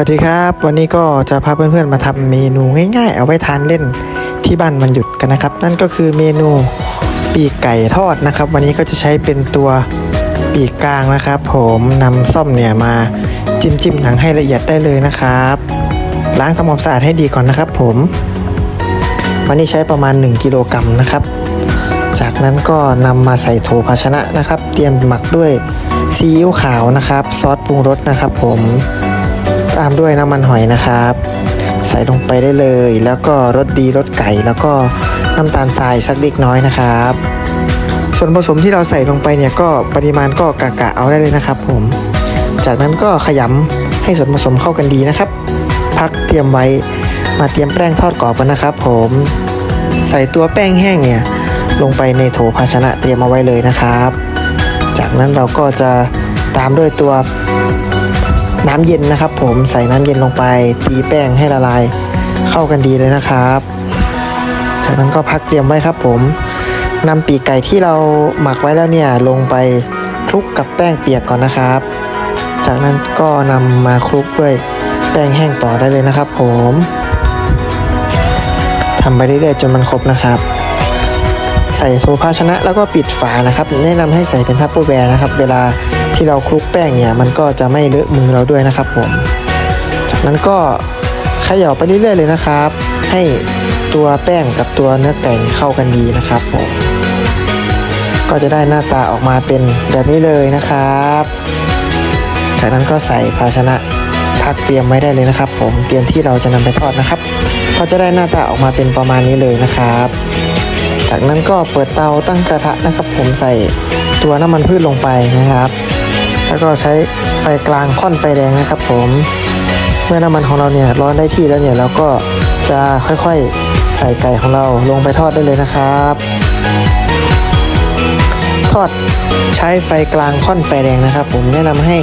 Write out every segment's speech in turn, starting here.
วัสดีครับ วันนี้ก็จะพาเพื่อนๆมาทำเมนูง่ายๆ เอาไว้ทานเล่นที่บ้านมันหยุดกันนะครับ นั่นก็คือเมนูปีกไก่ทอดนะครับ วันนี้ก็จะใช้เป็นตัวปีกกลางนะครับ ผมนำส้อมเนี่ยมาจิ้มจิ้มหนังให้ละเอียดได้เลยนะครับ ล้างทำความสะอาดให้ดีก่อนนะครับผม วันนี้ใช้ประมาณ 1 กิโลกรัมนะครับ จากนั้นก็นำมาใส่โถภาชนะนะครับ เตรียมหมักด้วยซีอิ๊วขาวนะครับ ซอสปรุงรสนะครับผม ตามด้วยน้ำมันหอยนะครับ ใส่ลงไปได้เลย แล้วก็รสดีรสไก่ แล้วก็น้ำตาลทรายสักเล็กน้อยนะครับ ส่วนผสมที่เราใส่ลงไปเนี่ยก็ปริมาณก็กะกะเอาได้เลยนะครับ ผม จากนั้นก็ขยำให้ส่วนผสมเข้ากันดีนะครับ พักเตรียมไว้มาเตรียมแป้งทอดกรอบกันนะครับ ผม ใส่ตัวแป้งแห้งเนี่ยลงไปในโถภาชนะเตรียมเอาไว้เลยนะครับ จากนั้นเราก็จะตามด้วยตัว น้ำเย็นนะครับ ผมใส่น้ำเย็นลงไป ตีแป้งให้ละลายเข้ากันดีเลยนะครับ จากนั้นก็พักเตรียมไว้ครับ ผมนำปีกไก่ที่เราหมักไว้แล้วเนี่ยลงไปคลุกกับแป้งเปียกก่อนนะครับ จากนั้นก็นำมาคลุกด้วยแป้งแห้งต่อได้เลยนะครับ ผมทำไปเรื่อยๆจนมันครบนะครับ ใส่โซภาชนะแล้วก็ปิดฝานะครับ แนะนำให้ใส่เป็นทัพเปอร์แวร์นะครับ เวลาที่เราคลุกแป้งเนี่ย มันก็จะไม่เลอะมือเราด้วยนะครับผม จากนั้นก็เขย่าไปเรื่อยๆเลยนะครับ ให้ตัวแป้งกับตัวเนื้อไก่เข้ากันดีนะครับผมก็จะได้หน้าตาออกมาเป็นแบบนี้เลยนะครับ จากนั้นก็ใส่ภาชนะพักเตรียมไว้ได้เลยนะครับ ผมเตรียมที่เราจะนำไปทอดนะครับ ก็จะได้หน้าตาออกมาเป็นประมาณนี้เลยนะครับ จากนั้นก็เปิดเตาตั้งกระทะนะครับ ผมใส่ตัวน้ำมันพืชลงไปนะครับ แล้วก็ใช้ไฟกลางค่อนไฟแดงนะครับ ผมเมื่อน้ำมันของเราเนี่ยร้อนได้ที่แล้วเนี่ยเราก็จะค่อยๆใส่ไก่ของเราลงไปทอดได้เลยนะครับ ทอดใช้ไฟกลางค่อนไฟแดงนะครับ ผมแนะนำให้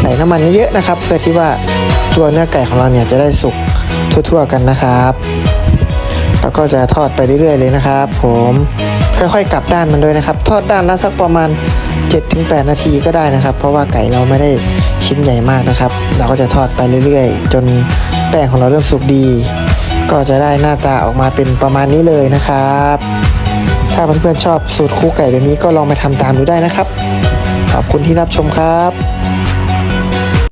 ใส่น้ำมันเยอะๆนะครับ เพื่อที่ว่าตัวเนื้อไก่ของเราเนี่ยจะได้สุกทั่วๆกันนะครับ แล้วก็จะทอดไปเรื่อยๆเลยนะครับ ผมค่อยๆกลับด้านมันด้วยนะครับ ทอดด้านละสักประมาณ 7-8 นาทีก็ได้นะครับ เพราะว่าไก่เราไม่ได้ชิ้นใหญ่มากนะครับ เราก็จะทอดไปเรื่อยๆ จนแป้งของเราเริ่มสุกดี ก็จะได้หน้าตาออกมาเป็นประมาณนี้เลยนะครับ ถ้าเพื่อนๆชอบสูตรคู่ไก่แบบนี้ก็ลองไปทำตามดูได้นะครับ ขอบคุณที่รับชมครับ